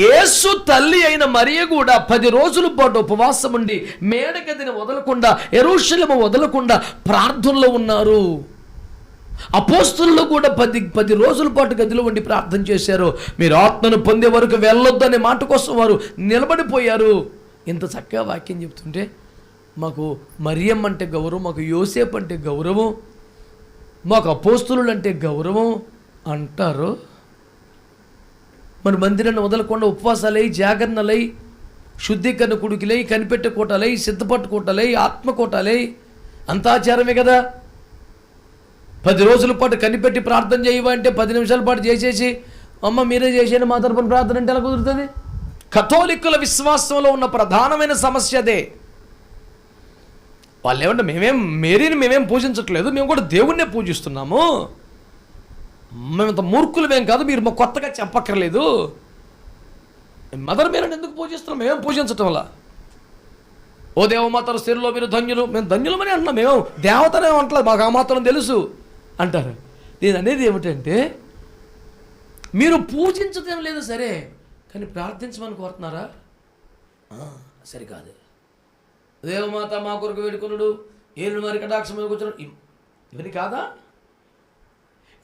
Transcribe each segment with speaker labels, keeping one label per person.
Speaker 1: యేసు తల్లి అయిన మరియ కూడా పది రోజుల పాటు ఉపవాసం ఉండి మేడగదిని వదలకుండా ఎరుషలము వదలకుండా ప్రార్థనలో ఉన్నారు. అపోస్తుల్లో కూడా పది పది రోజుల పాటు గదిలో ఉండి ప్రార్థన చేశారు. మీరు ఆత్మను పొందే వరకు వెళ్ళొద్దు అనే మాట కోసం వారు నిలబడిపోయారు. ఇంత చక్కగా వాక్యం చెప్తుంటే మాకు మరియం అంటే గౌరవం మాకు యోసేపు అంటే గౌరవం మాకు అపోస్తులు అంటే గౌరవం అంటారు. మరి మందిరాన్ని వదలకుండా ఉపవాసాలై జాగరణలై శుద్ధీకరణ కుడికిలై కనిపెట్టు కోటలై సిద్ధపట్టు కోటలై ఆత్మ అంతాచారమే కదా? పది రోజుల పాటు కనిపెట్టి ప్రార్థన చేయవా అంటే పది నిమిషాల పాటు చేసేసి అమ్మ మీరే చేసేయండి మా తరపున ప్రార్థన అంటే ఎలా కుదురుతుంది? కథోలిక్కుల విశ్వాసంలో ఉన్న ప్రధానమైన సమస్య అదే. వాళ్ళు ఏమంటే మేమేం మేరీని మేమేం పూజించట్లేదు మేము కూడా దేవుణ్ణే పూజిస్తున్నాము. మేమంత మూర్ఖులమేం కాదు మీరు మా కొత్తగా చెప్పక్కర్లేదు. మదర్ మీరని ఎందుకు పూజిస్తున్నాం? మేమేం పూజించటం వల్ల? ఓ దేవమాతల స్థిరలో మీరు ధన్యులు మేము ధన్యులమని అంటున్నాం. మేము దేవతనే అంటలేదు మాకు ఆ మాత్రం తెలుసు అంటారు. నేను అనేది ఏమిటంటే మీరు పూజించడం లేదు సరే కానీ ప్రార్థించమని కోరుతున్నారా? సరికాదు. దేవమాత మా కొరకు వేడుకున్నాడు ఏళ్ళు మరి కటాక్షం కూర్చున్నాడు ఇవన్నీ కాదా?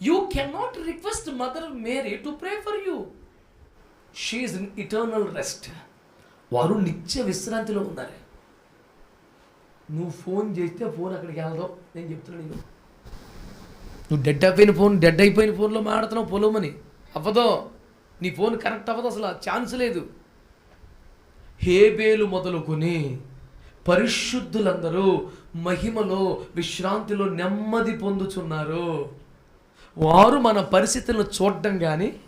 Speaker 1: You cannot request mother Mary to pray for you she in eternal rest వారు నిత్య విశ్రాంతిలో ఉన్నారు. నువ్వు ఫోన్ చేస్తే ఫోన్ అక్కడికి వెళ్దాం నేను చెప్తున్నాను నీకు నువ్వు డెడ్ అయిపోయిన ఫోన్ డెడ్ అయిపోయిన ఫోన్లో మాట్లాడుతున్నావు పొలమని. అవ్వదో. నీ ఫోన్ కనెక్ట్ అవ్వదు అసలు. ఛాన్స్ లేదు. హేబేలు మొదలుకొని పరిశుద్ధులందరూ మహిమలో విశ్రాంతిలో నెమ్మది పొందుచున్నారు. వారు మన పరిస్థితులను చూడడం కానీ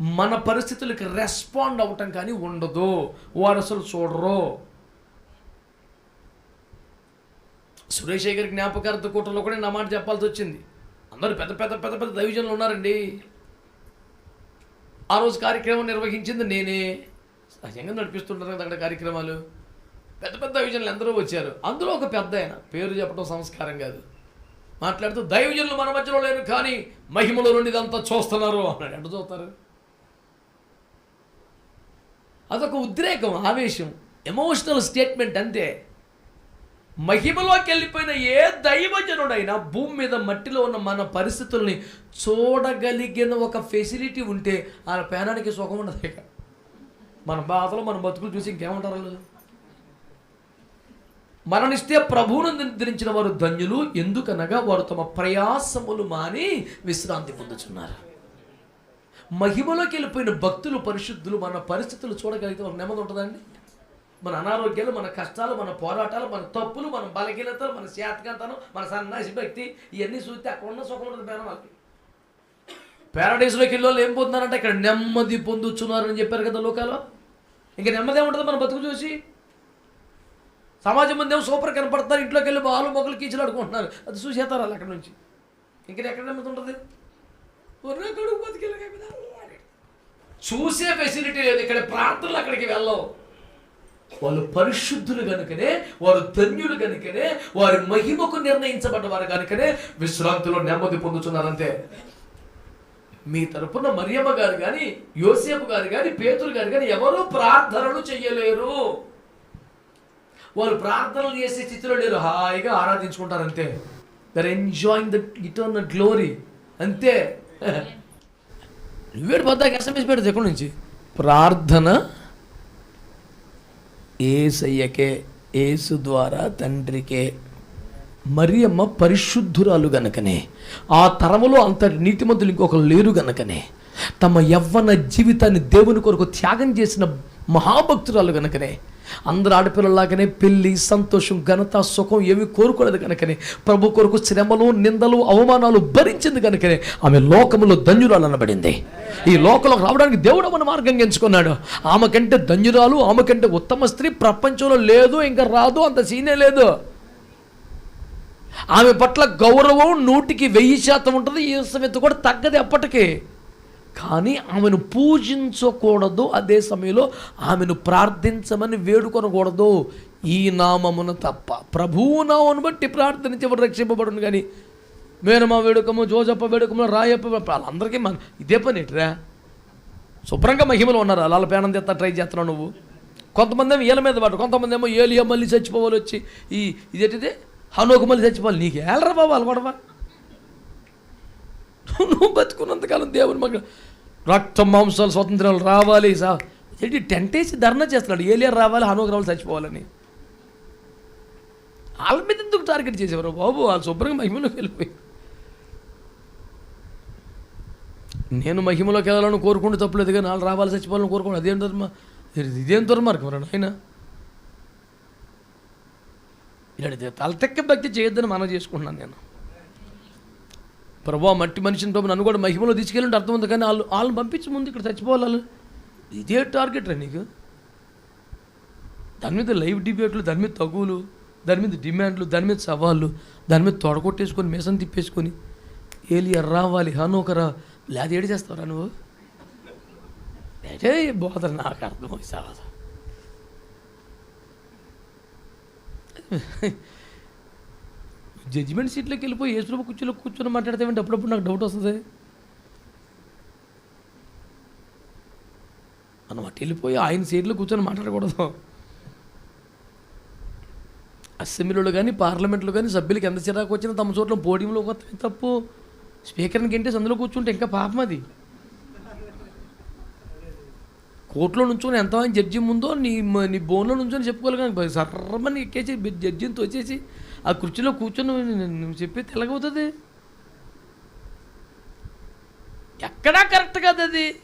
Speaker 1: మన పరిస్థితులకు రెస్పాండ్ అవ్వటం కానీ ఉండదు. వారు అసలు చూడరు. సురేష్ గారి జ్ఞాపకార్థ కూటంలో కూడా నా మాట చెప్పాల్సి వచ్చింది. అందరూ పెద్ద పెద్ద పెద్ద పెద్ద దైవజనులు ఉన్నారండి. ఆ రోజు కార్యక్రమం నిర్వహించింది నేనే. సహజంగా నడిపిస్తుంటారు కదా అక్కడ కార్యక్రమాలు. పెద్ద పెద్ద దైవజనులు ఎందరో వచ్చారు. అందులో ఒక పెద్ద ఆయన. పేరు చెప్పడం సంస్కారం కాదు. మాట్లాడుతూ దైవజనులు మన మధ్యలో లేరు కానీ మహిమలో నుండి ఇదంతా చూస్తున్నారు అన్నాడు. ఎటు చూస్తారు? అదొక ఉద్రేకం ఆవేశం ఎమోషనల్ స్టేట్మెంట్ అంతే. మహిమలోకి వెళ్ళిపోయిన ఏ దైవజనుడైనా భూమి మీద మట్టిలో ఉన్న మన పరిస్థితుల్ని చూడగలిగిన ఒక ఫెసిలిటీ ఉంటే ఆ పేనానికి సుఖం ఉండదు ఇక. మన బాధలు మన బతుకులు చూసి ఇంకేమంటారు వాళ్ళు? మరణిస్తే ప్రభువును నిద్రించిన వారు ధన్యులు ఎందుకనగా వారు తమ ప్రయాసములు మాని విశ్రాంతి పొందుచున్నారు. మహిమలోకి వెళ్ళిపోయిన భక్తులు పరిశుద్ధులు మన పరిస్థితులు చూడగలిగితే ఒక నెమ్మది ఉంటుందండి. మన అనారోగ్యాలు మన కష్టాలు మన పోరాటాలు మన తప్పులు మన బలహీనతలు మన శాతకంతనం మన సన్నాసి భక్తి ఇవన్నీ చూస్తే అక్కడ ఉన్న సుఖం ఉంటుంది పేరు వాళ్ళకి పారాడైస్లోకి వెళ్ళి ఏం పొందుతున్నారంటే ఇక్కడ నెమ్మది పొందుచున్నారని చెప్పారు కదా లోకాలు ఇంకా నెమ్మది ఏముంటుంది మన బతుకు చూసి? సమాజం ముందు ఏమో సూపర్ కనపడతారు ఇంట్లోకి వెళ్ళి బాలు మొక్కలు కీచులాడుకుంటున్నారు అది చూసేస్తారు వాళ్ళు అక్కడ నుంచి. ఇంకా ఎక్కడ నెమ్మది ఉంటుంది? చూసే ఫెసిలిటీ లేదు ఇక్కడ ప్రార్థనలు అక్కడికి వెళ్ళవు. వాళ్ళు పరిశుద్ధులు కనుకనే వారు ధన్యులు కనుకనే వారి మహిమకు నిర్ణయించబడ్డవారు కనుకనే విశ్రాంతిలో నెమ్మది పొందుతున్నారంతే మీ తరపున మరియమ్మ గారు కానీ యోసేపు గారు కానీ పేతులు గారు కానీ ఎవరూ ప్రార్థనలు చెయ్యలేరు వాళ్ళు ప్రార్థనలు చేసే స్థితిలో లేరు. హాయిగా ఆరాధించుకుంటారు అంతే. They're enjoying the eternal glory అంతే. నువ్వేడు పొద్దాక ఎస్ఎంఎస్ పెడదు ఎక్కడి నుంచి? ప్రార్థన ఏసయ్యకే ఏసు ద్వారా తండ్రికే మరియమ్మ పరిశుద్ధురాలు గనకనే ఆ తరములో అంత నీతిమంతులు ఇంకొకరు లేరు గనకనే తమ యవ్వన జీవితాన్ని దేవుని కొరకు త్యాగం చేసిన మహాభక్తురాలు గనకనే అందరు ఆడపిల్లలాగానే పెళ్ళి సంతోషం ఘనత సుఖం ఏమి కోరుకోలేదు కనుకనే. ప్రభు కొరకు శ్రమలు నిందలు అవమానాలు భరించింది కనుకనే. ఆమె లోకములో ధన్యురాలు అనబడింది. ఈ లోకంలోకి రావడానికి దేవుడు మన మార్గం ఎంచుకున్నాడు. ఆమె కంటే ధన్యురాలు ఆమె కంటే ఉత్తమ స్త్రీ ప్రపంచంలో లేదు ఇంకా రాదు అంత సీనే లేదు. ఆమె పట్ల గౌరవం నూటికి వెయ్యి శాతం ఉంటుంది ఈ సమయత్తు కూడా తగ్గదు ఎప్పటికీ కానీ ఆమెను పూజించకూడదు. అదే సమయంలో ఆమెను ప్రార్థించమని వేడుకొనకూడదు. ఈ నామమున తప్ప. ప్రభువు నామను బట్టి ప్రార్థించి ఎవరు రక్షింపబడును కానీ మేనమా వేడుకము జోజప్ప వేడుకము రాయప్ప వాళ్ళందరికీ మన ఇదే పని ఎట్రా శుభ్రంగా మహిమలో ఉన్నారు? అలా పేనం తెత్తా ట్రై చేస్తున్నావు నువ్వు. కొంతమంది ఏమో ఏల మీద పడ్డు కొంతమంది ఏమో ఏలియా మళ్ళీ చచ్చిపోవాలి వచ్చి ఈ ఇదేంటిది? హనోకు మళ్ళీ చచ్చిపోవాలి. నీకు ఏలరా బాబు వాళ్ళు గొడవ నువ్వు బతుకున్నంతకాలం దేవుని మాకు రక్తం మాంసాలు స్వతంత్రాలు రావాలి సా ఏంటి టెంట్ వేసి ధర్నా చేస్తున్నాడు. ఏలియర్ రావాలి హనోకు రావాలి చచ్చిపోవాలని. వాళ్ళ మీద ఎందుకు టార్గెట్ చేసేవారు? బాబు వాళ్ళు శుభ్రంగా మహిమలోకి వెళ్ళిపోయి నేను మహిమలోకి వెళ్ళాలని కోరుకుంటే తప్పులేదు కానీ వాళ్ళు రావాలి చచ్చిపోవాలని కోరుకోండి అదేం ధర్మ ఇదేం దుర్మార్గం రా ఆయన ఇలాంటి తలతెక్క భక్తి చేయొద్దని మనం చేసుకుంటున్నాను నేను. ప్రభా మట్టి మనిషిని ప్రభు నన్ను కూడా మహిమలో తీసుకెళ్ళండి అర్థం ఉంది కానీ వాళ్ళు వాళ్ళని పంపించి ముందు ఇక్కడ చచ్చిపోవాలి ఇదే టార్గెట్ రా నీకు. దాని మీద లైవ్ డిబేట్లు దాని మీద తగువులు దాని మీద డిమాండ్లు దాని మీద సవాళ్ళు దాని మీద తొడగొట్టేసుకొని మేసం తిప్పేసుకొని ఏలియర్ రావాలి హనోకరా లేదా ఏడు చేస్తావురా నువ్వు? అదే బోధ నాకు అర్థమై సావదు జడ్జిమెంట్ సీట్లోకి వెళ్ళిపోయి యేసుప్రభు కూర్చోలో కూర్చొని మాట్లాడతామంటే అప్పుడప్పుడు నాకు డౌట్ వస్తుంది. మనం అటు వెళ్ళిపోయి ఆయన సీట్లో కూర్చొని మాట్లాడకూడదు. అసెంబ్లీలో కానీ పార్లమెంట్లో కానీ సభ్యులకి ఎంత చిరాకు వచ్చినా తమ చోట్ల పోడియంలో కొత్త తప్పు. స్పీకర్ని గెంటేసి అందులో కూర్చుంటే ఇంకా పాపం అది. కోర్టులో నుంచొని ఎంత జడ్జి ముందో నీ నీ బోన్లో నుంచొని చెప్పుకోవాలి కానీ సర్రమని ఎక్కేసి జడ్జిని తోచేసి ఆ కుర్చీలో కూర్చొని నువ్వు- చెప్పి తెలగవుతుంది. ఎక్కడా కరెక్ట్ కాదు అది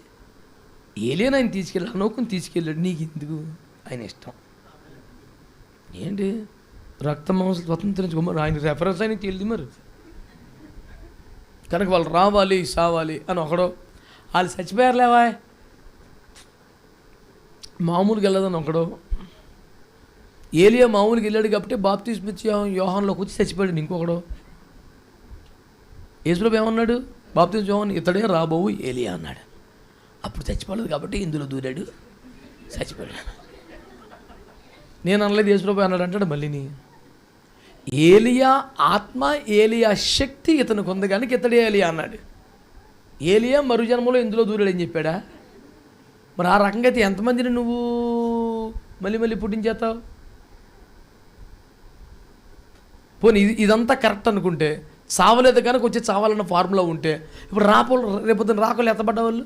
Speaker 1: ఏలేని ఆయన తీసుకెళ్ళి అనోకుని తీసుకెళ్ళాడు. నీకు ఎందుకు ఆయన ఇష్టం. ఏంటి? రక్త మాంసం స్వతంత్రించుకోమని ఆయన రెఫరెన్స్ ఆయన తెలియదు మరి. కనుక వాళ్ళు రావాలి సావాలి అని ఒకడో వాళ్ళు చచ్చిపోయారు లేవా మామూలుగా వెళ్ళదని ఒకడు ఏలియా మామూలుగా వెళ్ళాడు కాబట్టి బాప్తీస్ పిచ్చి యోహాన్లోకి వచ్చి చచ్చిపోయాడు ఇంకొకడు. యేసులోపు ఏమన్నాడు? బాప్తీస్ యోహాన్ ఇతడే రాబోవు ఏలియా అన్నాడు. అప్పుడు చచ్చిపోలేదు కాబట్టి ఇందులో దూరాడు. చచ్చిపోయాడు. నేను అనలేదు యేసులోపు అన్నాడు అంటాడు మళ్ళీని ఏలియా ఆత్మ ఏలియా శక్తి ఇతనికి ఉంది కనుక ఇతడే ఏలియా అన్నాడు. ఏలియా మరు జన్మలో ఇందులో దూరాడని చెప్పాడా? మరి ఆ రకంగా అయితే ఎంతమందిని నువ్వు మళ్ళీ మళ్ళీ పుట్టించేస్తావు? పోనీ ఇది ఇదంతా కరెక్ట్ అనుకుంటే సావలేదు కనుక వచ్చి చావాలన్న ఫార్ములా ఉంటే ఇప్పుడు రాపోలు రేపొద్దున రాకోలు ఎత్తబడ్డ వాళ్ళు?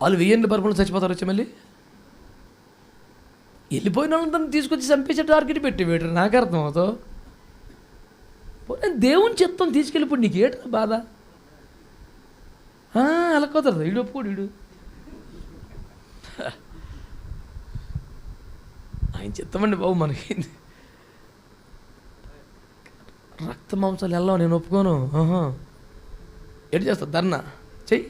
Speaker 1: వాళ్ళు వెయ్యండి పరుపులు చచ్చిపోతారు వచ్చి మళ్ళీ? వెళ్ళిపోయిన వాళ్ళని తీసుకొచ్చి చంపేసే టార్గెట్ పెట్టి వేటరు నాకు అర్థం అవుతావు దేవుని చిత్తం తీసుకెళ్ళిపోయి నీకు ఏట బాధ? అలా కుదరదు ఇడు ఒప్పుకోడు ఇడు ఆయన చిత్తమండి బాబు మనకి. రక్త మాంసాలు వెళ్ళావు నేను ఒప్పుకోను. ఎటు చేస్తా ధర్నా. చెయ్యి.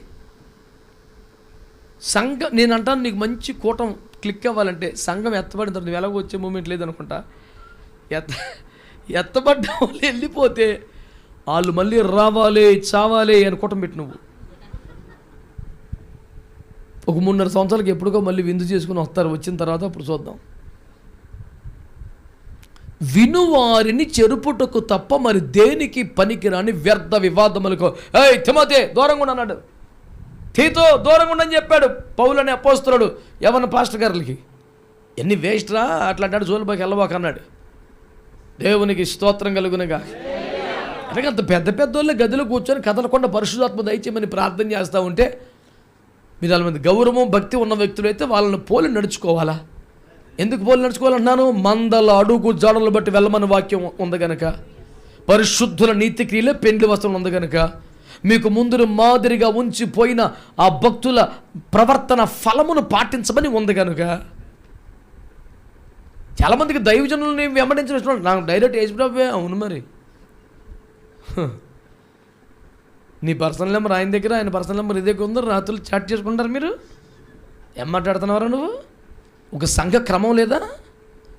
Speaker 1: సంఘం నేను అంటాను నీకు మంచి కూటం క్లిక్ అవ్వాలంటే సంఘం ఎత్తబడిన తర్వాత నువ్వు ఎలాగో వచ్చే మూమెంట్ లేదనుకుంటా. ఎత్త ఎత్తబడ్డ వాళ్ళు వెళ్ళిపోతే వాళ్ళు మళ్ళీ రావాలి చావాలి అని కూటం పెట్టి నువ్వు. ఒక మూడున్నర సంవత్సరాలకి ఎప్పుడుకో మళ్ళీ విందు చేసుకుని వస్తారు. వచ్చిన తర్వాత అప్పుడు చూద్దాం. వినువారిని చెరుపుటకు తప్ప మరి దేనికి పనికిరాని వ్యర్థ వివాదములకు? ఏయ్ తిమతే దూరంగా ఉండు" అన్నాడు. తీతో దూరంగా ఉండని చెప్పాడు పౌలని అపోస్తున్నాడు ఎవరిని పాస్టర్ గారులకి ఎన్ని వేస్ట్ రా అట్లా అంటాడు జోలుబాకి వెళ్ళబాక అన్నాడు. దేవునికి స్తోత్రం కలుగునగా. అలాగే అంత పెద్ద పెద్ద వాళ్ళ గదిలో కూర్చొని కదలకుండా పరిశుధాత్మ దయచేయమని ప్రార్థన చేస్తూ ఉంటే మీరు వాళ్ళ మీద గౌరవం భక్తి ఉన్న వ్యక్తులు అయితే వాళ్ళని పోలి నడుచుకోవాలా? ఎందుకు పోలి నడుచుకోవాలంటున్నాను? మందల అడుగు జాడలు బట్టి వెళ్ళమని వాక్యం ఉంది గనక. పరిశుద్ధుల నీతి క్రియలే పెండ్లి వస్త్రం ఉంది గనక. మీకు ముందు మాదిరిగా ఉంచిపోయిన ఆ భక్తుల ప్రవర్తన ఫలమును పాటించమని ఉంది కనుక చాలామందికి దైవజనులని వెంబడించిన నాకు డైరెక్ట్ ఏజ్ ప్రాబ్లమే అవును మరి. నీ పర్సనల్ నెంబర్ ఆయన దగ్గర ఆయన పర్సనల్ నెంబర్ ఇదే ఉందో రాత్రులు చాట్ చేసుకుంటారు మీరు? ఏం మాట్లాడుతున్నారా నువ్వు? ఒక సంఘ క్రమం లేదా?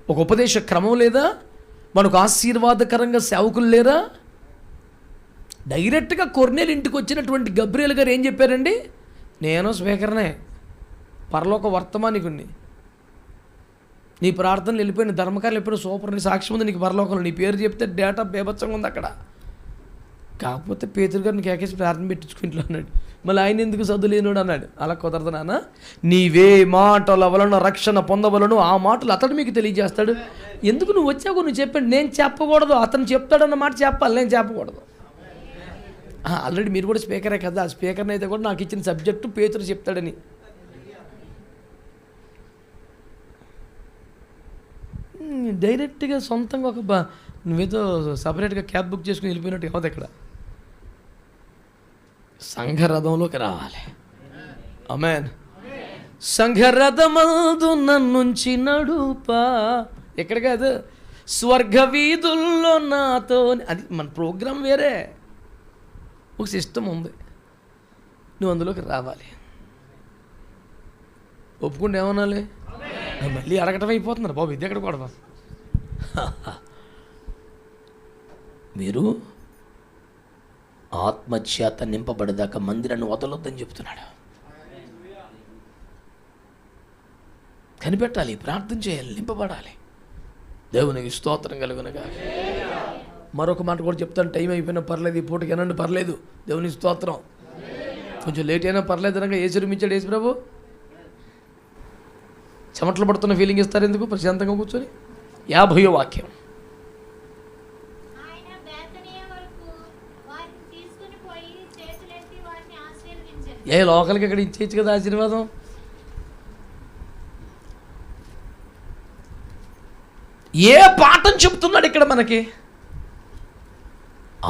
Speaker 1: ఒక ఉపదేశ క్రమం లేదా? మనకు ఆశీర్వాదకరంగా సేవకులు లేరా? డైరెక్ట్గా కొర్నేలు ఇంటికి వచ్చినటువంటి గబ్రియల్ గారు ఏం చెప్పారండి? నేను స్వీకరణే పరలోక వర్తమానికుణ్ణి నీ ప్రార్థనలు వెళ్ళిపోయిన ధర్మకారులు ఎప్పుడు సూపర్ నీ సాక్ష్యం ఉంది నీకు పరలోకంలో నీ పేరు చెప్తే డేటా బేభత్సంగా ఉంది అక్కడ. కాకపోతే పేతురు గారిని కేకేసి ప్రార్థన పెట్టించుకుంటూ అన్నాడు. మళ్ళీ ఆయన ఎందుకు చదువులేనుడు అన్నాడు. అలా కుదరదు నాన్న. నీవే మాటల వలన రక్షణ పొందవలను ఆ మాటలు అతడు మీకు తెలియజేస్తాడు. ఎందుకు నువ్వు వచ్చావు నువ్వు చెప్పండి. నేను చెప్పకూడదు. అతను చెప్తాడన్న మాట చెప్పాలి. నేను చెప్పకూడదు. ఆల్రెడీ మీరు కూడా స్పీకరే కదా. ఆ స్పీకర్ని అయితే కూడా నాకు ఇచ్చిన సబ్జెక్టు పేతురు చెప్తాడని. డైరెక్ట్గా సొంతంగా ఒక నువ్వేదో సపరేట్గా క్యాబ్ బుక్ చేసుకుని వెళ్ళిపోయినట్టు కావద్దు ఇక్కడ సంఘరథంలోకి రావాలి. అమెన్ సంఘరథమందు నన్నుంచి నడుపా. ఎక్కడ కాదు? స్వర్గ వీధుల్లో నాతో అది మన ప్రోగ్రాం వేరే. ఒక సిస్టమ్ ఉంది. నువ్వు అందులోకి రావాలి. ఒప్పుకుంటే ఏమనాలి? మళ్ళీ అడగటం అయిపోతున్నారు బాబు. ఇది ఎక్కడ కూడా మీరు ఆత్మచేత నింపబడేదాకా మందిరాన్ని వదలొద్దని చెప్తున్నాడు. కనిపెట్టాలి ప్రార్థన చేయాలి నింపబడాలి. దేవునికి స్తోత్రం కలుగునగా మరొక మాట కూడా చెప్తాను టైం అయిపోయినా పర్లేదు ఈ పూటకి ఏనండి పర్లేదు. దేవుని స్తోత్రం. కొంచెం లేట్ అయినా పర్లేదు అనగా ఏ మించాడు ఏసు ప్రభు. చెమటలు పడుతున్న ఫీలింగ్ ఇస్తారు ఎందుకు? ప్రశాంతంగా కూర్చొని. యాభయో వాక్యం
Speaker 2: ఆయన బేతనియ వరకు వారిని తీసుకుని పోయి చేతులెత్తి వారిని ఆశీర్వదించారు
Speaker 1: ఏ లోకల్కి ఇక్కడ ఇచ్చేయచ్చు కదా ఆశీర్వాదం? ఏ పాఠం చెప్తున్నాడు ఇక్కడ మనకి?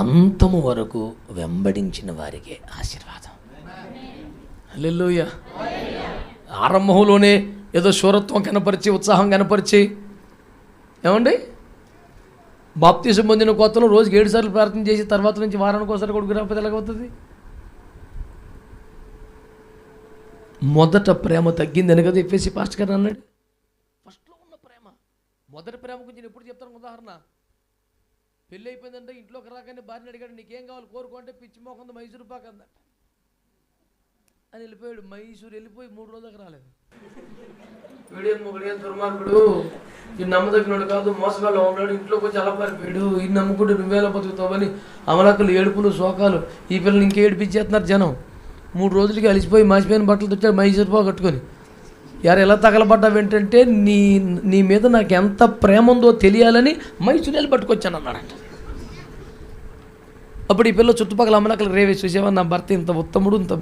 Speaker 1: అంతము వరకు వెంబడించిన వారికే ఆశీర్వాదం. హల్లెలూయా. ఆరంభంలోనే ఏదో శూరత్వం కనపరిచి ఉత్సాహం కనపరిచి. ఏమండి? బాప్తీసం పొందిన కొత్తలో రోజుకి ఏడు సార్లు ప్రార్థన చేసి తర్వాత నుంచి వారానికి ఒకసారి కొడుకు రాకపోతే ఎలాగవుతుంది? మొదట ప్రేమ తగ్గిందని కదా చెప్పేసి పాస్టర్ గారు అన్నాడు. ఫస్ట్లో ఉన్న ప్రేమ. మొదటి ప్రేమ గురించి నేను ఎప్పుడు చెప్తాను ఉదాహరణ. పెళ్ళి అయిపోయిందంటే ఇంట్లోకి రాగానే భార్యని అడిగాడు నీకేం కావాలి కోరుకుంటే పిచ్చి మోకంది మైసూరు పాక అందట అని వెళ్ళిపోయాడు. మైసూరు వెళ్ళిపోయి మూడు రోజులకు రాలేదు. దుర్మార్గుడు? ఈ నమ్మదగినోడు కాదు మోసగాళ్ళు ఉన్నాడు ఇంట్లోకి వచ్చి అలపారిపోయాడు. ఈ నమ్ముకుంటే నువ్వేలా బతుకుతావని అమలకులు ఏడుపులు శోకాలు. ఈ పిల్లలు ఇంకే ఏడిపించేస్తున్నారు జనం. మూడు రోజులకి అలిసిపోయి మాసిపోయిన బట్టలు తెచ్చాడు మైసూరు కట్టుకొని. యారు ఎలా తగలబడ్డావు ఏంటంటే నీ నీ మీద నాకు ఎంత ప్రేమ ఉందో తెలియాలని మైసూరేలు పట్టుకొచ్చాను అన్నాడంట. అప్పుడు ఈ పిల్ల చుట్టుపక్కల అమ్మలకలు రేవే చూసేవా నా భర్త ఇంత ఉత్తముడు ఇంత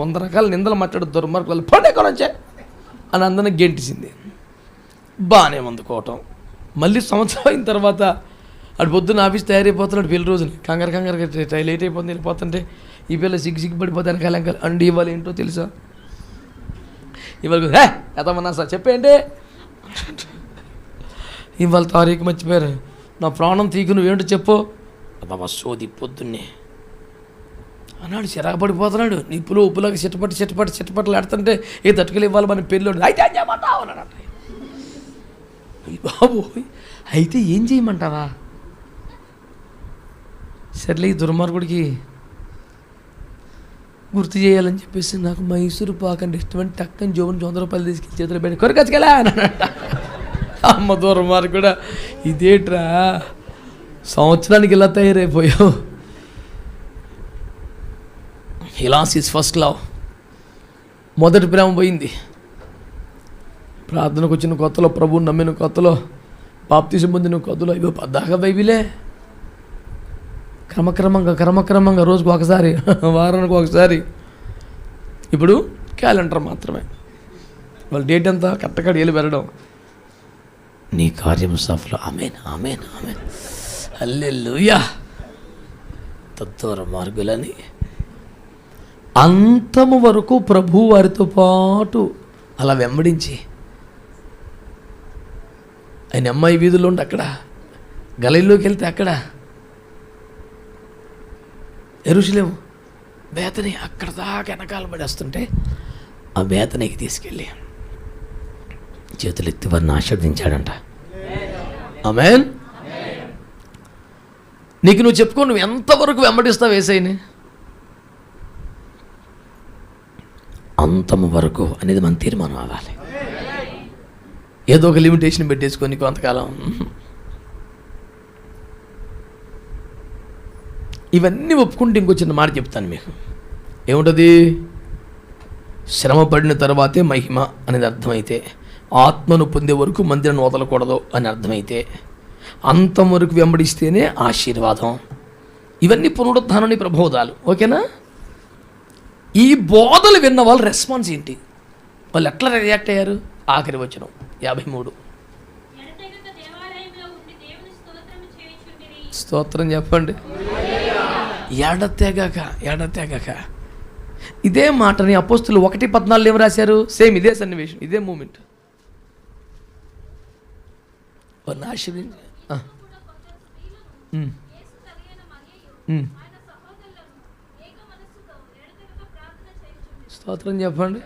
Speaker 1: వంద రకాల నిందలు మాట్లాడు దుర్మార్గులు పండు ఎక్కడ అని అందరిని గెంటిసింది. బాగానే అందుకోవటం మళ్ళీ సంవత్సరం అయిన తర్వాత అటు పొద్దున్న ఆఫీస్ తయారైపోతున్నాడు పెళ్ళి రోజున కంగారు కంగారు లేట్ అయిపోతుంది వెళ్ళిపోతుంటే. ఈ పిల్ల సిగ్గు సిగ్గు పడిపోతే వెనకాల వెనకాల అండి ఇవాళ ఏంటో తెలుసా? ఇవాళ హే ఎతమన్నా సార్ చెప్పేంటి ఇవాళ తారీఖు మర్చిపోయారు. నా ప్రాణం తీకు నువ్వేంటో చెప్పు. అబ్బా సోది పొద్దున్నే. అన్నాడు చిరాకు పడిపోతున్నాడు. నిప్పులు ఉప్పులోకి చిట్టపట్టి చిట్టపట్టి చిట్టపట్టలు ఆడుతుంటే ఏ తట్టుకలు ఇవ్వాలి మన పెళ్ళి అయితే ఏం చేయమంటావు? అన్నాడు బాబు అయితే ఏం చేయమంటావా? సర్లే ఈ దుర్మార్గుడికి గుర్తు చేయాలని చెప్పేసి నాకు మైసూరు పాక్ అంటే ఇష్టమైన టక్కని జోబుని వంద రూపాయలు తీసుకెళ్ళి చేతులు పెట్టి కొరకచ్చుకెళ్ళా అన్నాడంట. అమ్మ కూడా ఇదేట్రా సంవత్సరానికి ఇలా తయారైపోయావు. హిలాస్ ఇస్ ఫస్ట్ లవ్. మొదటి ప్రేమ పోయింది. ప్రార్థనకు వచ్చిన కొత్తలో ప్రభు నమ్మిన కొత్తలో బాప్తిజం పొందిన కొత్తలో ఇవో పద్దాక బైబిలే. క్రమక్రమంగా క్రమక్రమంగా రోజుకు ఒకసారి వారానికి ఒకసారి. ఇప్పుడు క్యాలెండర్ మాత్రమే. వాళ్ళ డేట్ ఎంత? కరెక్ట్గా వెళ్ళి వెళ్ళడం నీ కార్యం సఫలం ఆమెన్ ఆమెన్ ఆమెన్. అల్లెల్లుయా తత్వర మార్గులని. అంతము వరకు ప్రభు వారితో పాటు అలా వెంబడించి. ఆయన అమ్మాయి వీధుల్లో ఉండి అక్కడ గలీలోకి వెళ్తే అక్కడ. ఎరుసలేము బేతని అక్కడ దాకా వెనకాల పడేస్తుంటే ఆ బేతనికి తీసుకెళ్ళి చేతులు ఎత్తి వారిని ఆశీర్వదించాడంట. ఆమెన్. నీకు నువ్వు చెప్పుకో నువ్వు ఎంతవరకు వెంబడిస్తావు వేసాయిని అంతము వరకు అనేది మన తీర్మానం అవ్వాలి. ఏదో ఒక లిమిటేషన్ పెట్టేసుకొని కొంతకాలం ఇవన్నీ ఒప్పుకుంటే ఇంకో చిన్న మాట చెప్తాను మీకు. ఏముంటుంది? శ్రమ పడిన తర్వాతే మహిమ అనేది అర్థమైతే ఆత్మను పొందే వరకు మందిరాన్ని వదలకూడదు అని అర్థమైతే అంతం వరకు వెంబడిస్తేనే ఆశీర్వాదం. ఇవన్నీ పునరుద్ధానాన్ని ప్రబోధాలు ఓకేనా? ఈ బోధలు విన్న వాళ్ళు రెస్పాన్స్ ఏంటి? వాళ్ళు ఎట్లా రియాక్ట్ అయ్యారు? ఆఖరి వచనం యాభై మూడు. స్తోత్రం చెప్పండి. ఎడతెగక ఎడతెగక ఇదే మాటని అపోస్తులు ఒకటి పద్నాలుగు ఏం రాశారు? సేమ్ ఇదే సన్నివేశం ఇదే మూమెంట్. వారిని స్తోత్రం చెప్పండి.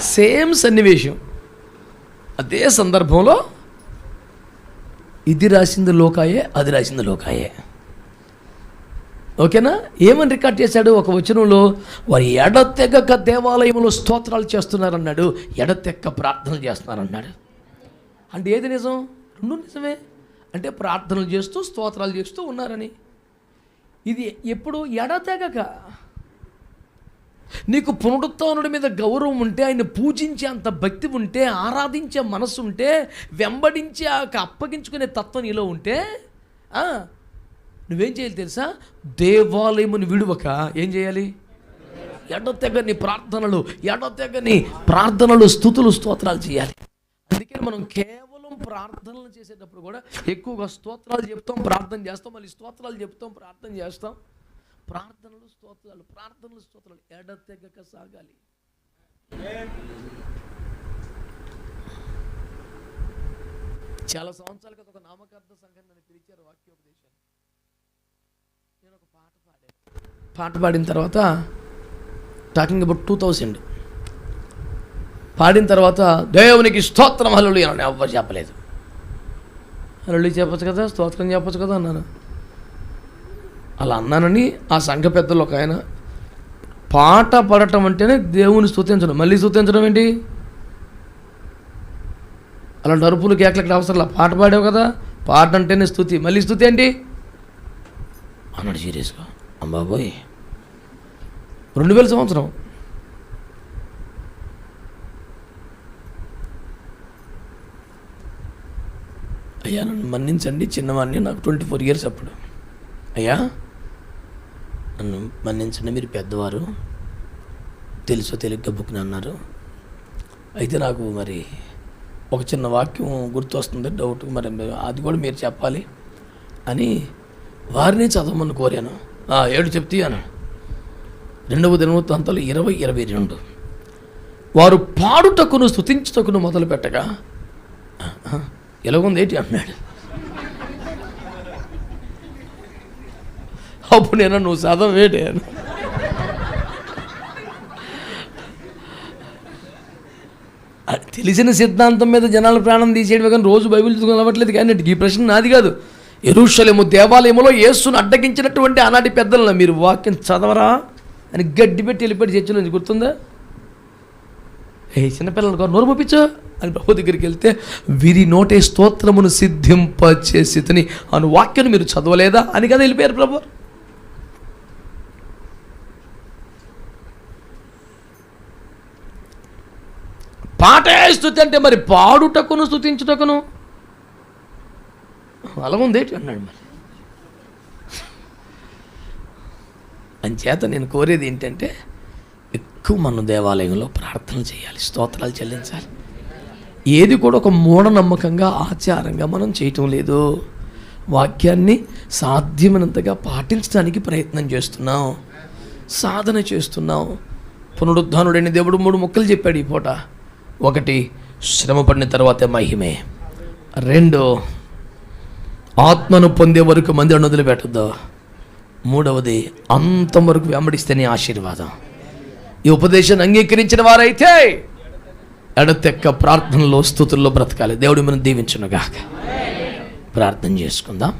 Speaker 1: సేమ్ సన్నివేశం అదే సందర్భంలో ఇది రాసింది లోకాయే అది రాసింది లోకాయే. ఓకేనా? ఏమని రికార్డ్ చేశాడు? ఒక వచనంలో వారు ఎడతెగక దేవాలయంలో స్తోత్రాలు చేస్తున్నారన్నాడు ఎడతెక్క ప్రార్థనలు చేస్తున్నారన్నాడు. అంటే ఏది నిజం? రెండు నిజమే. అంటే ప్రార్థనలు చేస్తూ స్తోత్రాలు చేస్తూ ఉన్నారని. ఇది ఎప్పుడు ఎడతెగక. నీకు పునరుత్నుడి మీద గౌరవం ఉంటే ఆయన పూజించే అంత భక్తి ఉంటే ఆరాధించే మనసు ఉంటే వెంబడించి ఆ యొక్క అప్పగించుకునే తత్వం నీలో ఉంటే నువ్వేం చేయాలి తెలుసా? దేవాలయముని విడువక ఏం చేయాలి? ఎడతెగని ప్రార్థనలు ఎడతెగని ప్రార్థనలు స్థుతులు స్తోత్రాలు చేయాలి. అందుకే మనం కేవలం ప్రార్థనలు చేసేటప్పుడు కూడా ఎక్కువగా స్తోత్రాలు చెప్తాం ప్రార్థన చేస్తాం మళ్ళీ స్తోత్రాలు చెప్తాం ప్రార్థన చేస్తాం. ప్రార్థనలు స్తోత్రాలు ప్రార్థనలు స్తోత్రాలు ఎడతెగక సాగాలి. చాలా సంవత్సరాల క్రితం ఒక నామకార్థ సంఘం నన్ను పిలిచారు వాక్యోపదేశాన్ని నేను ఒక పాట పాడాను పాట పాడిన తర్వాత టాకింగ్ అబౌట్ టూ థౌసండ్ పాడిన తర్వాత దేవునికి స్తోత్రం హల్లు అని ఎవ్వరు చెప్పలేదు. హల్లు చెప్పచ్చు కదా స్తోత్రం చెప్పచ్చు కదా అన్నాను. అలా అన్నానని ఆ సంఘ పెద్దలు ఒక ఆయన పాట పాడటం అంటేనే దేవుని స్తుతించడం. మళ్ళీ స్తుతించడం ఏంటి? అలాంటి అరుపులు కేకలకి అవసరం పాట పాడావు కదా పాట అంటేనే స్థుతి మళ్ళీ స్థుతి ఏంటి? అన్నాడు సీరియస్గా. అమ్మాబోయ్ రెండు వేల సంవత్సరం. అయ్యా నన్ను మన్నించండి చిన్నవాడిని నాకు ట్వంటీ ఫోర్ ఇయర్స్ అప్పుడు. అయ్యా నన్ను మన్నించండి మీరు పెద్దవారు. తెలుసో తెలియక బుక్ అన్నారు. అయితే నాకు మరి ఒక చిన్న వాక్యం గుర్తొస్తుంది డౌట్ మరి అది కూడా మీరు చెప్పాలి అని వారిని చదవమని కోరాను. "ఆ, ఏడు చెప్తాను రెండవ దినవృత్తాంతాలు ఇరవై ఇరవై రెండు. వారు పాడుటకును స్థుతించుటకును మొదలు పెట్టగా ఎలాగుంది ఏంటి అన్నాడు అప్పుడు నేను నువ్వు చదవేటే అని తెలిసిన సిద్ధాంతం మీద జనాల ప్రాణం తీసేయడం కానీ రోజు బైబిల్ చదువుకుని అవ్వట్లేదు కానీ ఈ ప్రశ్న నాది కాదు. ఎరుషలేము దేవాలయంలో యేసును అడ్డగించినటువంటి ఆనాటి పెద్దలను మీరు వాక్యం చదవరా? అని గడ్డి పెట్టి వెళ్ళిపెట్టి చర్చ గుర్తుందా? ఏ చిన్నపిల్లలు నోరు పంపించు అని ప్రభు దగ్గరికి వెళ్తే వీరి నోటే స్తోత్రమును సిద్ధింప చేసితని అను వాక్యాన్ని మీరు చదవలేదా? అని కదా వెళ్ళిపోయారు ప్రభు. పాటే స్థుతి అంటే మరి పాడుటకును స్థుతించుటకును అలా ఉంది అన్నాడు మరి. అంచేత నేను కోరేది ఏంటంటే ఎక్కువ మనం దేవాలయంలో ప్రార్థన చేయాలి స్తోత్రాలు చెల్లించాలి. ఏది కూడా ఒక మూఢనమ్మకంగా ఆచారంగా మనం చేయటం లేదు. వాక్యాన్ని సాధ్యమైనంతగా పాటించడానికి ప్రయత్నం చేస్తున్నాం. సాధన చేస్తున్నాం. పునరుద్ధానుడైన దేవుడు మూడు ముక్కలు చెప్పాడు ఈ పూట. ఒకటి శ్రమ పడిన తర్వాతే మహిమే. రెండు ఆత్మను పొందే వరకు మందిరం వదిలిపెట్టద్దా. మూడవది అంతం వరకు వెంబడిస్తేనే ఆశీర్వాదం. ఈ ఉపదేశాన్ని అంగీకరించిన వారైతే ఎడతెక్క ప్రార్థనలో స్థుతుల్లో బ్రతకాలి. దేవుడు మనం దీవించునుగాక. ప్రార్థన చేసుకుందాం.